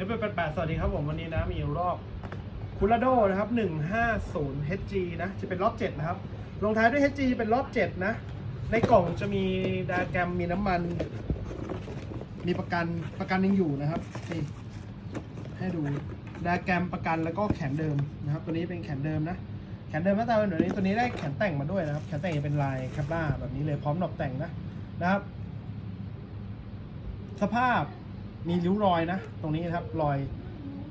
ดี๋ยวเป็นแปดสวัสดีครับผมวันนี้นะมีรอบคูลาโดนะครับ150 HG นะจะเป็นรอบ7นะครับลงท้ายด้วย HG เป็นรอบ7นะ ในกล่องจะมีดอะแกรมมีน้ำมัน มีประกันประกันยังอยู่นะครับนี่ให้ดูดอะแกรมประกันแล้วก็แขนเดิมนะครับ ตัวนี้เป็นแขนเดิมนะแขนเดิมหน้าตาเป็นแบบนี้ตัวนี้ได้แขนแต่งมาด้วยนะครับ แขนแต่งเป็นลายแคปล่าแบบนี้เลยพร้อมดอกแต่งนะนะครับ สภาพ มีริ้วรอยนะ ตรงนี้นะครับรอย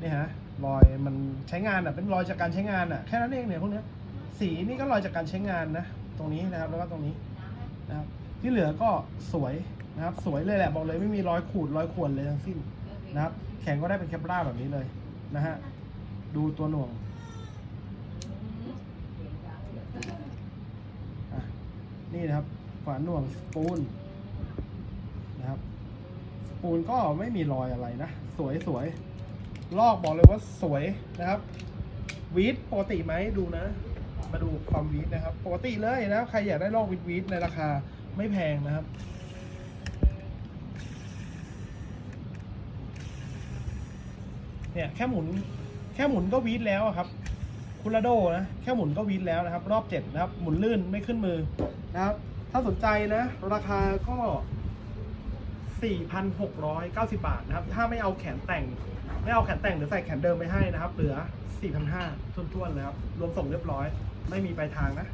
นี่ฮะรอยมันใช้งานอะเป็นรอยจากการใช้งานอะแค่นั้นเองเนี่ยพวกเนี้ยสีนี่ก็รอยจากการใช้งานนะ ตรงนี้นะครับแล้วก็ตรงนี้นะครับที่เหลือก็สวยนะครับ สวยเลยแหละบอกเลยไม่มีรอยขูดรอยข่วนเลยทั้งสิ้นนะครับ แขนก็ได้เป็นแคปล่าแบบนี้เลยนะฮะดูตัวหน่วงนี่นะครับฝาหน่วงสปูน ปูนก็ไม่มีรอยอะไรนะ สวยสวยลอกบอกเลยว่าสวยนะครับวีดปกติไหมดูนะ มาดูความวีดนะครับ ปกติเลยนะใครอยากได้ลอกวีดวีดในราคาไม่แพงนะครับเนี่ยแค่หมุนแค่หมุนก็วีดแล้วครับคูลาโดนะ แค่หมุนก็วีดแล้วนะครับ รอบเจ็ดนะครับ หมุนลื่นไม่ขึ้นมือนะครับ ถ้าสนใจนะ ราคาก็ 4,690 บาทนะครับ ถ้าไม่เอาแขนแต่ง ไม่เอาแขนแต่งหรือใส่แขนเดิมไปให้นะครับ เหลือ 4,500ทุ่นๆเลยครับ รวมส่งเรียบร้อย ไม่มีปลายทางนะ